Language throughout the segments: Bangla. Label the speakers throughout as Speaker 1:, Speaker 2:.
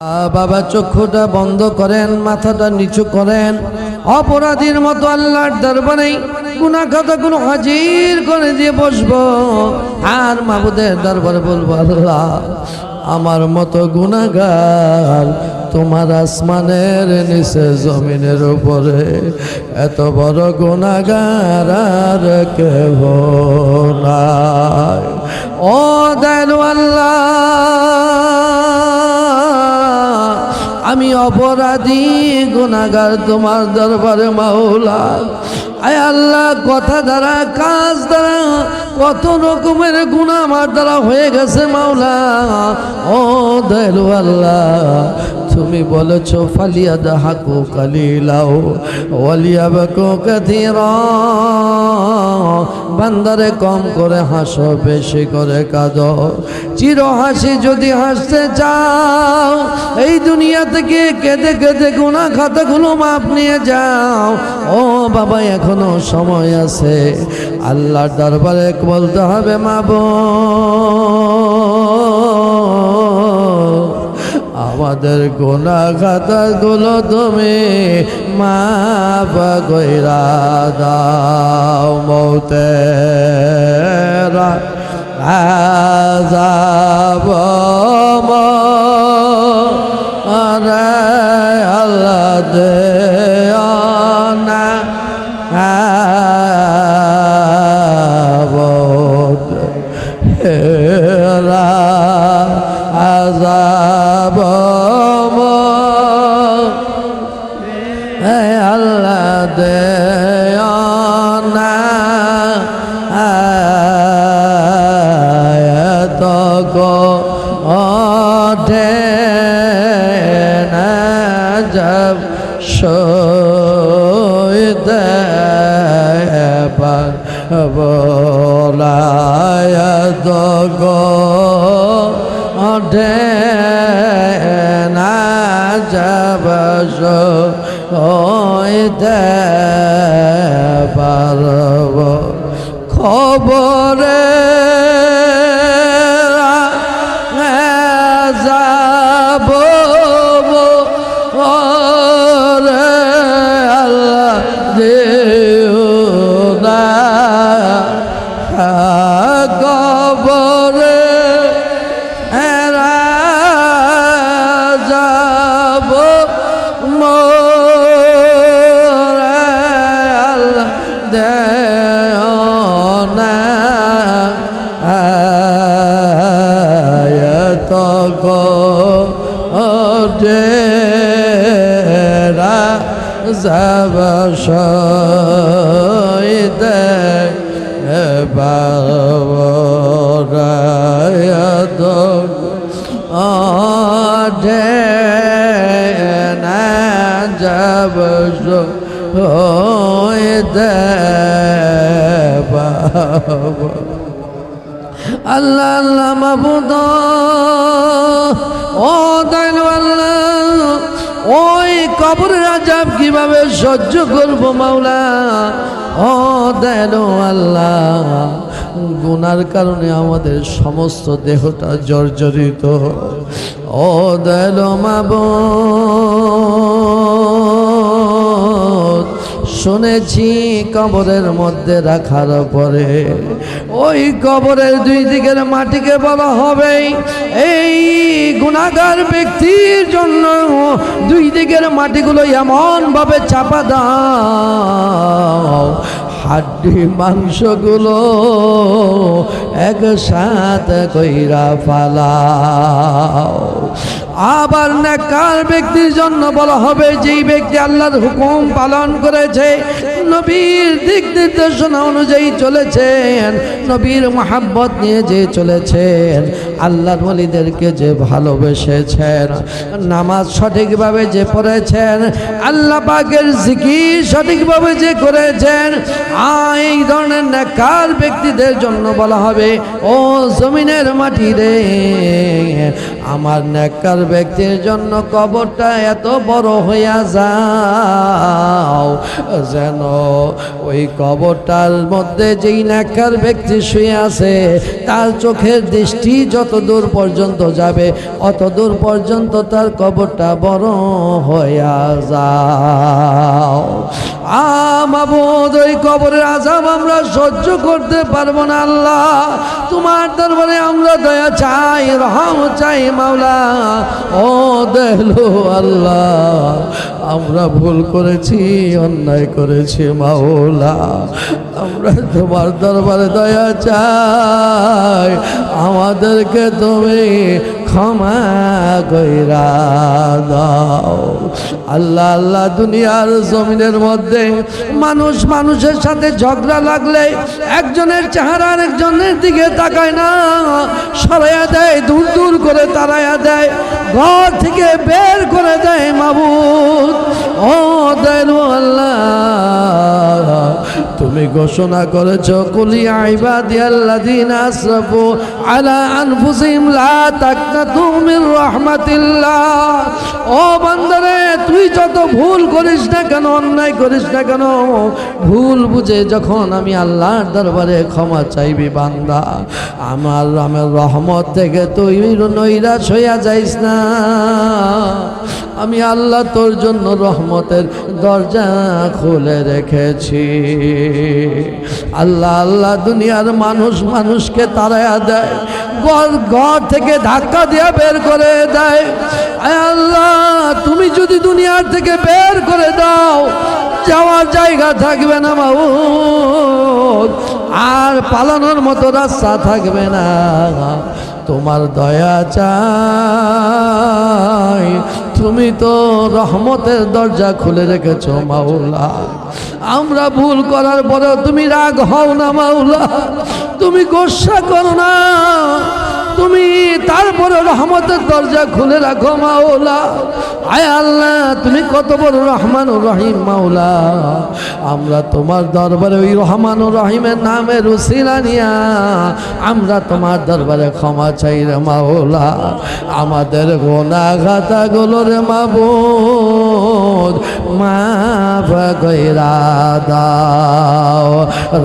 Speaker 1: বাবা চক্ষুটা বন্ধ করেন, মাথাটা নিচু করেন। অপরাধীর মতো আল্লাহর দরবারে গুনা কথাগুলো হাজির করে দিয়ে বসবো। আর মাবুদের দরবারে বলব, আল্লাহ, আমার মতো গুনাগার তোমার আসমানের নিচে জমিনের উপরে এত বড় গুনাগার আর কেহ নাই। ও দয়ালু আল্লাহ আমি অপরাধী গুণাগার তোমার দরবারে মাওলা। আয় আল্লাহ, কথা দ্বারা, কাজ দ্বারা, কত রকমের গুণা আমার দ্বারা হয়ে গেছে মাওলা। ও দয়ালু আল্লাহ তুমি বলেছ ফালিয়া দাহাকু কালিলাও ওয়ালিয়া বাকু কাথিরা। বান্দারে কম করে হাসো, বেশি করে কাঁদো। চির হাসি যদি হাসতে চাও, এই দুনিয়া থেকে কেঁদে কেঁদে গুণা খাতাগুলো মাপ নিয়ে যাও। ও বাবা, এখনও সময় আছে। আল্লাহর দরবারে বলতে হবে মাবো আমাদের গোনা খাতাগুলো তুমি মা বৈরা মৌতেরা আজাব আল্লাহ গো না যাব সইদ বলায়াত গো ওঠে না যাব সইতে পারব খবরে যাব যাব আল্লাহ আল্লাহ মাবুদ ও দয়ালু ওই কবরের আজাব কীভাবে সহ্য করব মাওলা ও দয়ালু আল্লাহ গুনার কারণে আমাদের সমস্ত দেহটা জর্জরিত। ও দয়ালু মাবুদ শুনেছি কবরের মধ্যে রাখার পরে ওই কবরের দুই দিকের মাটিকে বলা হবে, এই গুণাগার ব্যক্তির জন্য দুই দিকের মাটিগুলো এমনভাবে চাপা দাও। হাড্ডি মাংসগুলো একসাথে কইরা ফালাও। আবার নেকার ব্যক্তির জন্য বলা হবে, যেই ব্যক্তি আল্লাহর হুকুম পালন করেছে, নবীর দিক নির্দেশনা অনুযায়ী চলেছেন, নবীর মহাব্বত নিয়ে যে চলেছেন, আল্লাহর ওলিদেরকে যে ভালোবেসেছেন, নামাজ সঠিকভাবে যে পড়েছেন, আল্লাহ পাকের জিকির সঠিকভাবে যে করেছেন এই ধরনের নেকার ব্যক্তিদের জন্য বলা হবে, ও জমিনের মাটি রে, আমার নেকার ব্যক্তির জন্য কবরটা এত বড় হইয়া যাও, যেন ওই কবরটার মধ্যে যেই নাকার ব্যক্তি শুয়ে আছে, তার চোখের দৃষ্টি যত দূর পর্যন্ত যাবে, অত দূর পর্যন্ত তার কবরটা বড় হইয়া যাও। আমাবোধ ওই কবরের আজাম আমরা সহ্য করতে পারব না, আল্লাহ। তোমার দরবারে আমরা দয়া চাই, রহম চাই, মাওলা। ও দেহলো আল্লাহ আমরা ভুল করেছি, অন্যায় করেছি মাওলা। আমরা তোমার দরবারে দয়া চাই। আমাদেরকে তুমি ক্ষমা কইরা দাও। আল্লাহ আল্লাহ দুনিয়ার জমিনের মধ্যে মানুষ মানুষের সাথে ঝগড়া লাগলে একজনের চেহারা আরেকজনের দিকে তাকায় না। সরাইয়া দেয়, দূর দূর করে তারাইয়া দেয়, ঘর থেকে বের করে দেয় মাবুদ। ও তুমি ঘোষণা করেছ কুলি আইবাদি দিন আসরাফু। আলা আনফুসিহিম লা তাকনাতু মির রাহমাতিল্লাহ। ও বান্দারে, তুই যত ভুল করিস না কেন করিস না কেন, ভুল বুঝে যখন আমি আল্লাহর দরবারে ক্ষমা চাইবি বান্দা, আমার আমার রহমত থেকে তুই নৈরাশ হইয়া যাইস না। আমি আল্লাহ তোর জন্য রহমতের দরজা খুলে রেখেছি। আল্লাহ আল্লাহ দুনিয়ার মানুষ মানুষকে তাড়াইয়া দেয়। ঘর থেকে ধাক্কা দিয়ে বের করে দেয়। আল্লাহ, তুমি যদি দুনিয়ার থেকে বের করে দাও, যাওয়ার জায়গা থাকবে না বাবু আর পালানোর মতো রাস্তা থাকবে না। তোমার দয়া চাই। তুমি তো রহমতের দরজা খুলে রেখেছ, মাওলা। আমরা ভুল করার পরেও তুমি রাগ হও না, মাওলা। তুমি গোসা করো না। তুমি তারপরে রহমতের দরজা খুলে রাখো, মাওলা। আয় আল্লাহ, তুমি কত বড় রহমান রহিম, মাওলা। আমরা তোমার দরবারে ওই রহমান রহিমের নামে রুসিলা নিয়া, আমরা তোমার দরবারে ক্ষমা চাই রে, মাওলা। আমাদের গোনা ঘাতা গুলো রে, মাবুদ কইরা দাও।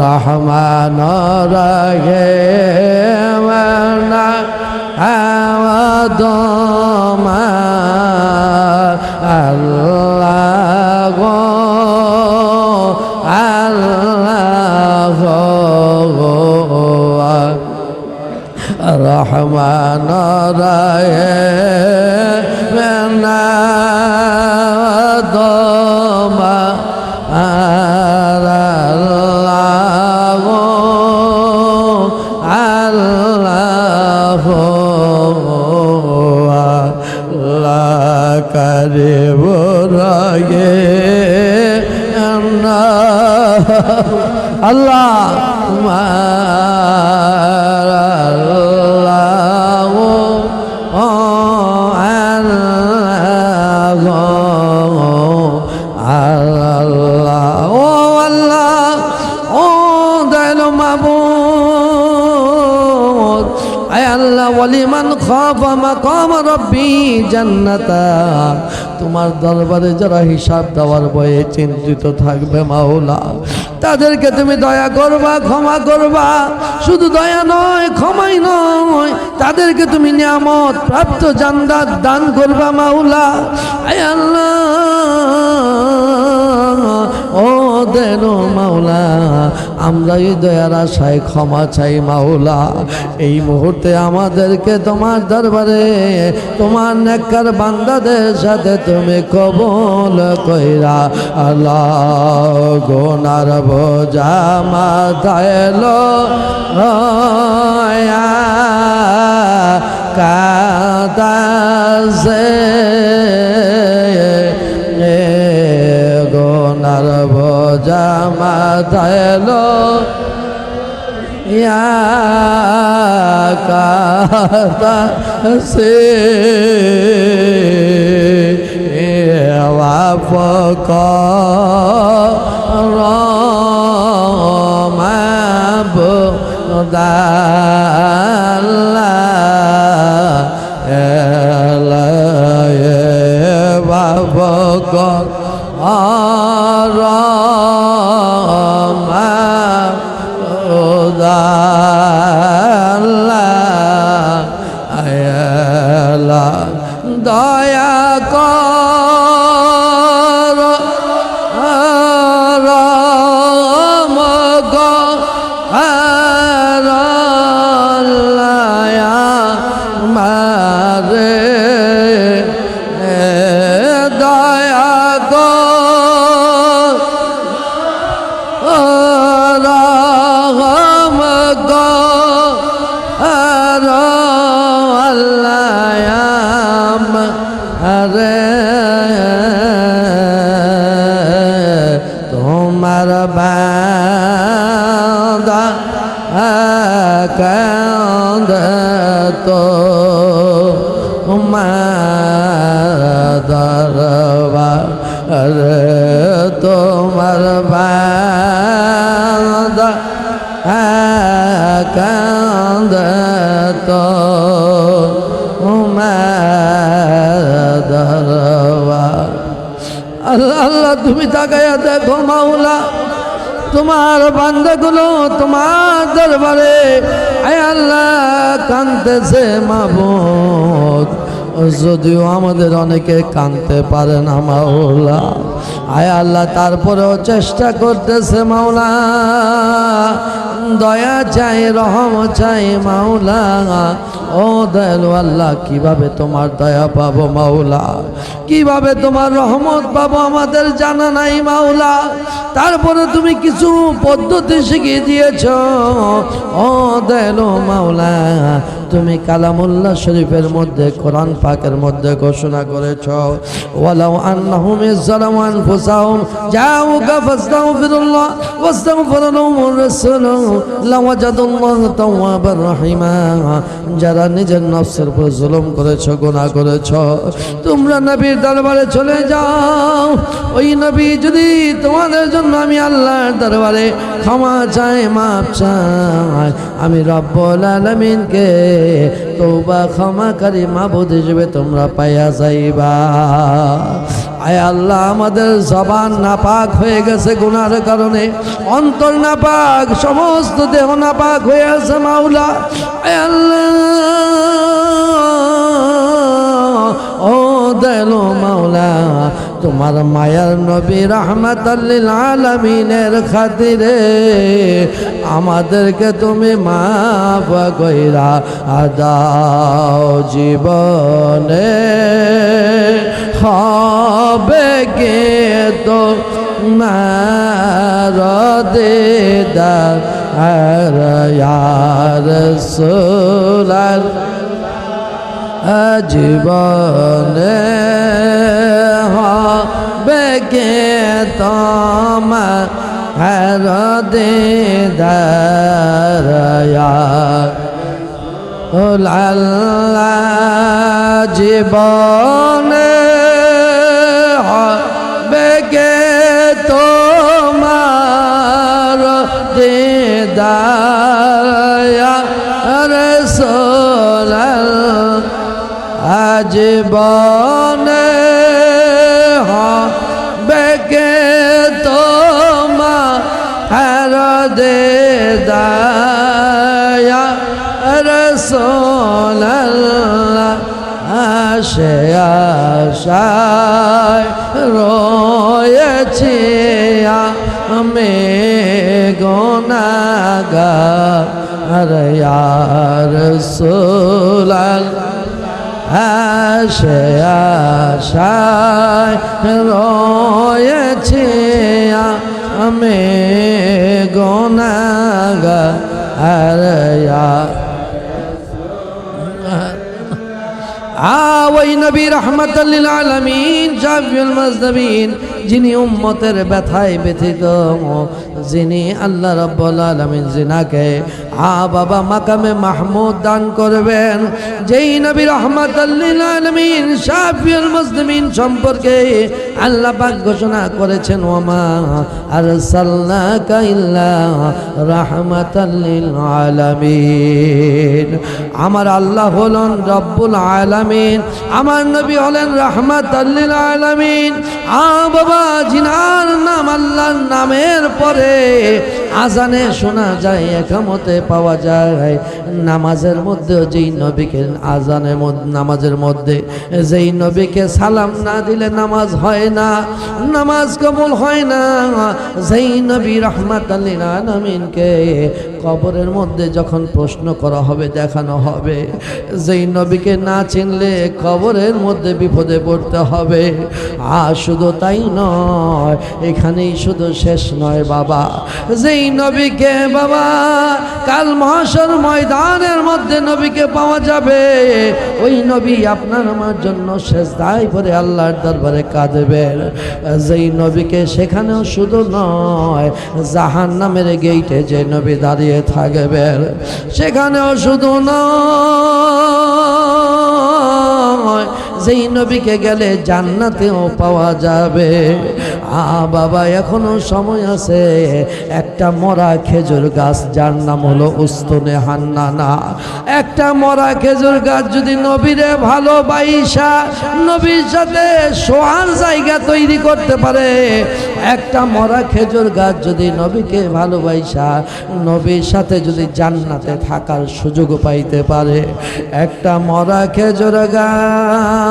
Speaker 1: রহমান রাগে না দমা আল্লাহ গো আল্লাহ গো আল্লাহ ওয়ালিমান খাফা মাকাম রব্বি জান্নাতা। তোমার দরবারে যারা হিসাব দেওয়ার বয়ে চিন্তিত থাকবে মাওলা। তাদেরকে তুমি দয়া করবা, ক্ষমা করবা। শুধু দয়া নয়, ক্ষমাই নয়, তাদেরকে তুমি নিয়ামত প্রাপ্ত জান্নাত দান করবা মাওলা। আল্লাহ, ও দেন মাওলা আমরা এই দয়ার আশায়, ক্ষমা চাই মাওলা। এই মুহূর্তে আমাদেরকে তোমার দরবারে, তোমার নেকর বান্দাদের সাথে তুমি কবল কইরা আল্লাহ গোনার বোঝা মাথায় লো কাদাসে গোনার বোঝা মাথায় কাতা সে ওয়াফক রমাব দাল্লা তুমি তাকাইয়া দেখো মাওলা, তোমার বান্দাগুলো তোমার দরবারে, আয় আল্লাহ কানতেছে মাবুদ যদিও আমাদের অনেকে কানতে পারে না মাওলা, আয় আল্লাহ তারপরেও চেষ্টা করতেছে মাওলা। দয়া চাই, রহম চাই মাওলা ও দয়ালু আল্লাহ, কীভাবে তোমার দয়া পাবো মাওলা? কীভাবে তোমার রহমত পাবো আমাদের জানা নাই মাওলা? তারপরে তুমি কিছু পদ্ধতি শিখিয়ে দিয়েছ। ও দয়ালু মাওলা, তুমি কালামুল্লাহ শরীফের মধ্যে, কোরআন পাকের মধ্যে ঘোষণা করেছ। ওয়ালাউ আন্নাহুম ইজ্জালামু আনফুসাহুম জাউকা ফাস্তাগফিরুল্লাহ ওয়াস্তাগফিরুহুমুর রাসূল, লাওয়াজাদুল্লাহ তাওয়াবার রহিমা। যারা নিজের নফসের উপর জুলুম করেছ গোনা করেছ, তোমরা নবীর দরবারে চলে যাও। ওই নবী যদি তোমাদের জন্য আমি আল্লাহর দরবারে ক্ষমা চাই মাপ চাই, আমি রব্বুল আলামিনকে তৌবা ক্ষমাকারী মাবুদ হিসেবে তোমরা পাইয়া যাইবা। আয় আল্লাহ, আমাদের জবান নাপাক হয়ে গেছে গুনার কারণে। অন্তর নাপাক, সমস্ত দেহ নাপাক হয়ে আছে মাওলা। আয় আল্লাহ, ও দেলো মাওলা তোমার মায়ার নবী রহমতাল্লিল আলমিনের খাতিরে আমাদেরকে তুমি মাফ কইরা আদাও জীবনে। হবে গে তো মার আর জীবনে হবে গে তোমার হর দেদারয়া লাল্লা জীবনে হবে গে তোমার দেদায়া আশে আশায় রয়েছে আমি গোনাগা আরে ইয়ার সোলাল। আশে আশায় রয়েছে আমি গোনাগা আরে ইয়ার ওই নবী রহমতুল্লিল আলমিন জাফিউল মজনবিন যিনি উম্মতের ব্যথায় ব্যথিত যিনি আল্লাহ রব্বুল আলমিন জিনাকে আ বাবা মাকামে মাহমুদ দান করবেন, যেই নবী রহমতুল্লিল আলমিন শাফিউল মজনবিন সম্পর্কে আল্লাহ পাক ঘোষণা করেছেন ওমা আর সাল্লাকা ইল্লা রাহমাতাল্লিল আলামিন। আমার আল্লাহ হলেন রব্বুল আলামিন, আমার নবী হলেন রাহমাত আলামিন। আ বাবা জিনার নাম আল্লাহর নামের পরে আজানে শোনা যায়, একামতে পাওয়া যায়। নামাজের মধ্যে, যেই নবীকে আজানের নামাজের মধ্যে, যেই নবীকে সালাম না দিলে নামাজ হয় না, নামাজ কবুল হয় না, যেই নবী রহমাত আলামিনকে কবরের মধ্যে যখন প্রশ্ন করা হবে, দেখানো হবে, যেই নবীকে না চিনলে কবরের মধ্যে বিপদে পড়তে হবে। আর শুধু তাই নয়, এখানেই শুধু শেষ নয় বাবা, যেই নবীকে বাবা, কাল মহাসর ময়দানের মধ্যে নবীকে পাওয়া যাবে। ওই নবী আপনার আমার জন্য শেষ দায় করে আল্লাহর দরবারে কাঁদবেন। যেই নবীকে সেখানেও শুধু নয় জাহান নামের গেইটে যে নবী দাঁড়িয়ে থাকবেন, সেখানেও শুধু নয় যেই নবীকে গেলে জান্নাতেও পাওয়া যাবে। আ বাবা, এখনও সময় আছে। একটা মরা খেজুর গাছ, যার নাম হলো উস্তনে হান্নানা। একটা মরা খেজুর গাছ যদি নবীরে ভালোবাইসা, নবীর সাথে শোয়ার জায়গা তৈরি করতে পারে। একটা মরা খেজুর গাছ যদি নবীকে ভালোবাইসা, নবীর সাথে যদি জান্নাতে থাকার সুযোগ পাইতে পারে। একটা মরা খেজুর গাছ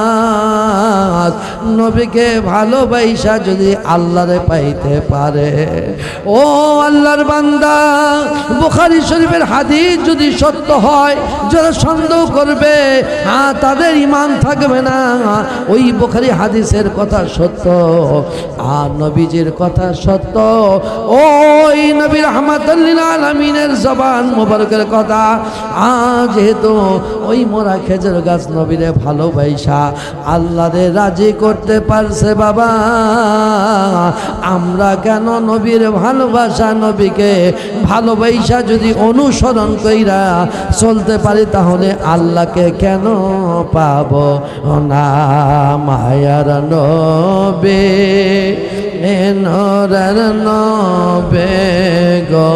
Speaker 1: নবীকে ভালোবাসা যদি আল্লাহরে পাইতে পারে। ও আল্লাহর বান্দা, বুখারি শরীফের হাদিস যদি সত্য হয়, যারা সন্দেহ করবে হ্যাঁ তাদের ইমান থাকবে না। ওই বুখারি হাদিসের কথা সত্য। আর নবীজির কথা সত্য। ওই নবীর রহমাতুল্লিল আলমিনের জবান মোবারকের কথা। আ যেহেতু ওই মোরা খেজুর গাছ নবীরে ভালোবাসা আল্লাহরে রাজি করতে পারছে বাবা। আমরা কেন নবীর ভালোবাসা নবীকে ভালোবাসা যদি অনুসরণ কইরা চলতে পারি তাহলে আল্লাহকে কেন পাব না? মায়ার নবে নরার নবে গো।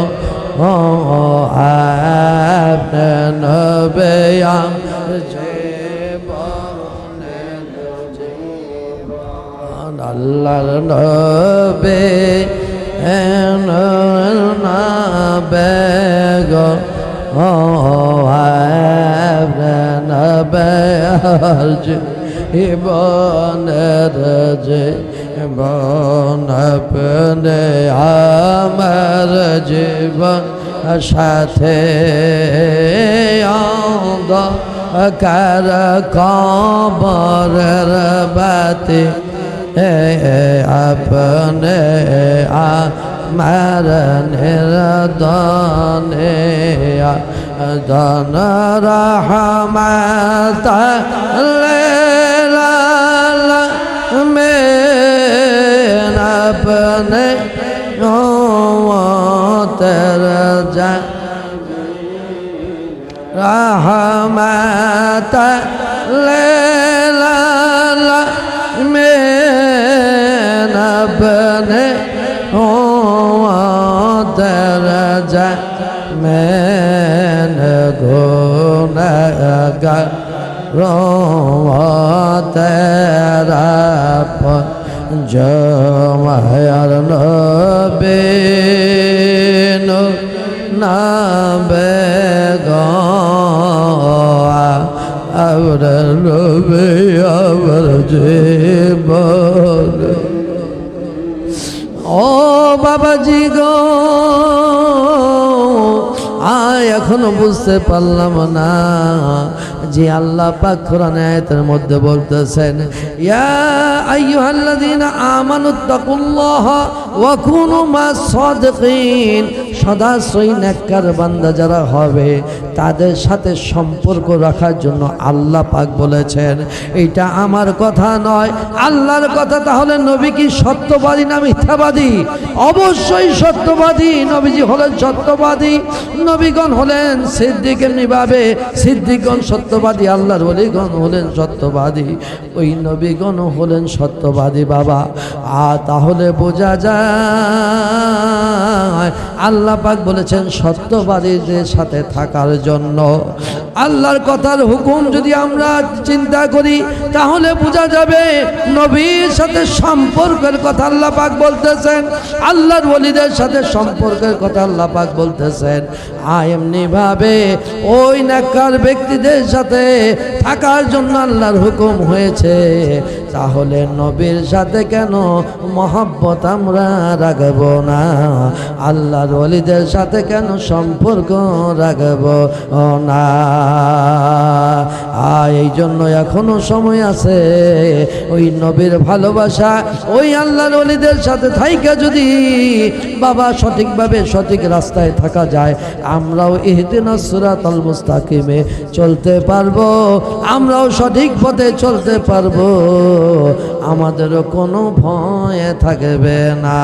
Speaker 1: ও নবে আল্লাহর নবে নবে গো নবে জীবনের যে বন আপনে আমার জীবন সাথে অন্ধ কার কবরের বাতি अपने आ मरण दाने दान रहमत में अपने तेर जा रहमत ले अपने हो दरजा मैन गुनगर रो तेरा जो महर नबीन नबे गो अवर नबे अवर जीवा ও বাবাজি গো, আয় এখনও বুঝতে পারলাম না যে আল্লাহ পাক কোরআন মধ্যে বলতেছেন, ইয়া আইয়ুহাল্লাযীনা আমানুত্তাকুল্লাহ ওয়া কুনু সাদিকিন। সদা সই নেককার বান্দা যারা হবে, তাদের সাথে সম্পর্ক রাখার জন্য আল্লাহ পাক বলেছেন। এটা আমার কথা নয়। আল্লাহর কথা তাহলে নবী কি সত্যবাদী না মিথ্যাবাদী? অবশ্যই সত্যবাদী। নবীজি হলেন সত্যবাদী। নবীগণ হলেন সিদ্দিক এমনিভাবে সিদ্দিকগণ সত্যবাদী, আল্লাহর বলিগণ হলেন সত্যবাদী। ওই নবীগণ হলেন সত্যবাদী বাবা। আর তাহলে বোঝা যায়, আল্লাহ পাক বলেছেন, সত্যবাদীদের সাথে থাকার জন্য। আল্লাহর কথার হুকুম যদি আমরা চিন্তা করি, তাহলে বোঝা যাবে নবীর সাথে সম্পর্কের কথা আল্লাহ পাক বলতেছেন, আল্লাহর ওলিদের সাথে সম্পর্কের কথা আল্লাহ পাক বলতেছেন। এমনিভাবে ওই নাকার ব্যক্তিদের সাথে থাকার জন্য আল্লাহর হুকুম হয়েছে। তাহলে নবীর সাথে কেন মহাব্বত আমরা রাখব না? আল্লাহর অলিদের সাথে কেন সম্পর্ক রাখব না? এই জন্য এখনও সময় আছে। ওই নবীর ভালোবাসা ওই আল্লাহর অলিদের সাথে থাইকা যদি বাবা সঠিকভাবে সঠিক রাস্তায় থাকা যায়, আমরাও ইহদিন সুরাত আল মুস্তাকিমে চলতে পারব, আমরাও সঠিক পথে চলতে পারব। আমাদেরও কোনো ভয় থাকবে না।